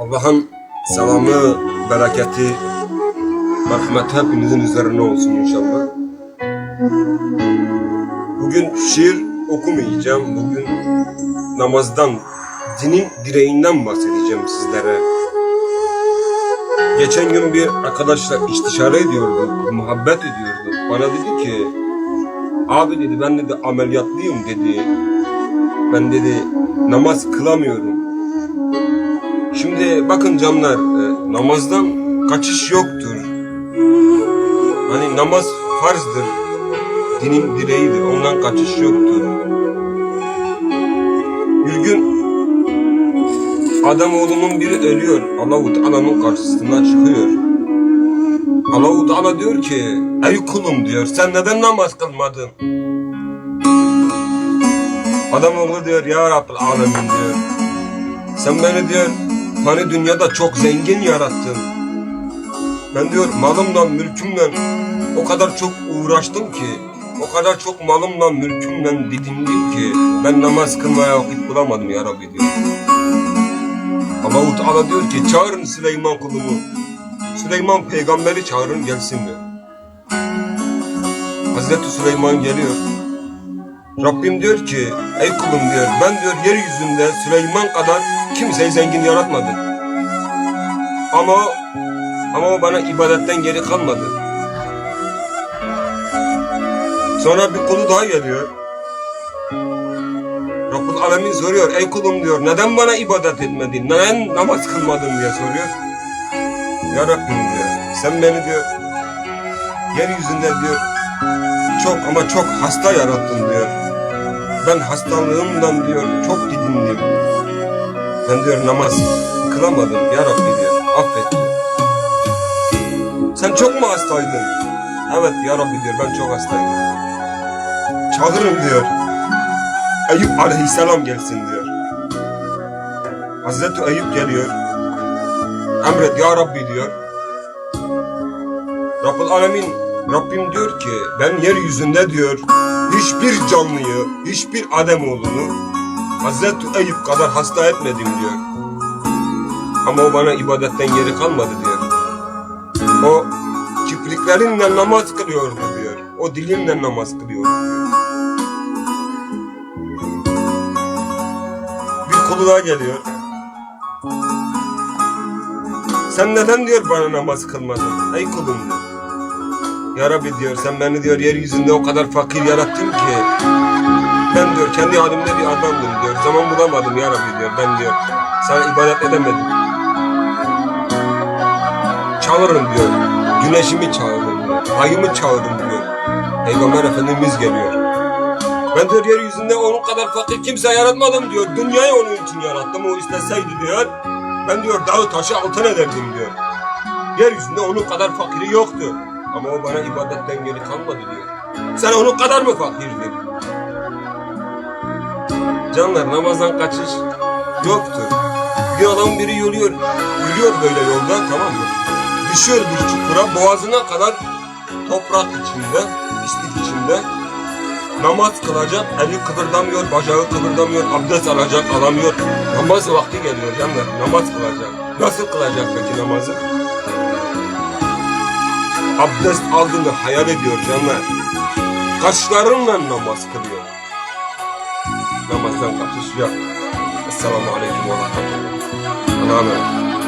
Allah'ın selamı, bereketi, merhameti hepinizin üzerine olsun inşallah. Bugün şiir okumayacağım. Bugün namazdan, dinin direğinden bahsedeceğim sizlere. Geçen gün bir arkadaşla istişare ediyordu, muhabbet ediyordu. Bana dedi ki, abi dedi ben dedi ameliyatlıyım dedi. Ben dedi namaz kılamıyorum. Şimdi bakın canlar, e, namazdan kaçış yoktur. Hani namaz farzdır, dinin direğidir, ondan kaçış yoktur. Bir gün Ademoğlunun biri ölüyor, Allah-u Teala'nın karşısına çıkıyor. Allah-u Teala diyor ki, ey kulum diyor, sen neden namaz kılmadın? Ademoğlu diyor, ya Rabbil Alemin diyor, sen beni diyor, hani dünyada çok zengin yarattın. Ben diyor malımla mülkümle o kadar çok uğraştım ki, o kadar çok malımla mülkümle didindim ki ben namaz kılmaya vakit bulamadım ya Rabbi diyor. Allah-u Teala diyor ki çağırın Süleyman kulumu. Süleyman peygamberi çağırın gelsin diyor. Hazreti Süleyman geliyor. Rabbim diyor ki ey kulum diyor ben diyor yeryüzünde Süleyman kadar kimseyi zengin yaratmadım. Ama o- ama o bana ibadetten geri kalmadı. Sonra bir kulu daha geliyor. Rabbul Alemin soruyor ey kulum diyor neden bana ibadet etmedin neden namaz kılmadın diye soruyor. Ya Rabbim diyor sen beni diyor yeryüzünde diyor çok ama çok hasta yarattın diyor. Ben hastalığımdan diyor çok didindim. Ben diyor namaz kılamadım ya Rabbi diyor affet. Sen çok mu hastaydın? Evet ya Rabbi diyor ben çok hastaydım. Çağırın diyor. Eyüp aleyhisselam gelsin diyor. Hazreti Eyüp geliyor. Emret ya Rabbi diyor. Rabbul Alemin Rabbim diyor ki ben yeryüzünde diyor hiçbir canlıyı, hiçbir Ademoğlunu Hazreti Eyüp kadar hasta etmedim diyor. Ama o bana ibadetten geri kalmadı diyor. O kipriklerinle namaz kılıyordu diyor. O dilinle namaz kılıyordu diyor. Bir kulu geliyor. Sen neden diyor bana namaz kılmadın? Ey kulum diyor. Ya Rabbi diyor sen beni diyor yeryüzünde o kadar fakir yarattın ki ben diyor kendi halimde bir adamdım diyor. Zaman bulamadım ya Rabbi diyor. Ben diyor sana ibadet edemedim. Çağırın diyor. Güneşimi çağırın diyor. Ayımı çağırın diyor. Peygamber Efendimiz geliyor. Ben diyor yeryüzünde onun kadar fakir kimse yaratmadım diyor. Dünyayı onun için yarattım. O isteseydi diyor. Ben diyor dağı taşı altın ederdim diyor. Yeryüzünde onun kadar fakiri yoktu. Ama o bana ibadetten geri kalmadı diyor. Sen onun kadar mı fakirdin? Canlar namazdan kaçış yoktur. Bir adam biri yürüyor, yürüyor böyle yolda tamam mı? Düşüyor bir çukura boğazına kadar toprak içinde, pislik içinde. Namaz kılacak, eli kıpırdamıyor, bacağı kıpırdamıyor, abdest alacak, alamıyor. Namaz vakti geliyor canlar, namaz kılacak. Nasıl kılacak peki namazı? Abdest aldığını hayal ediyor canlar. Kaşlarınla namaz kılıyor. السلام عليكم ورحمة الله. أنا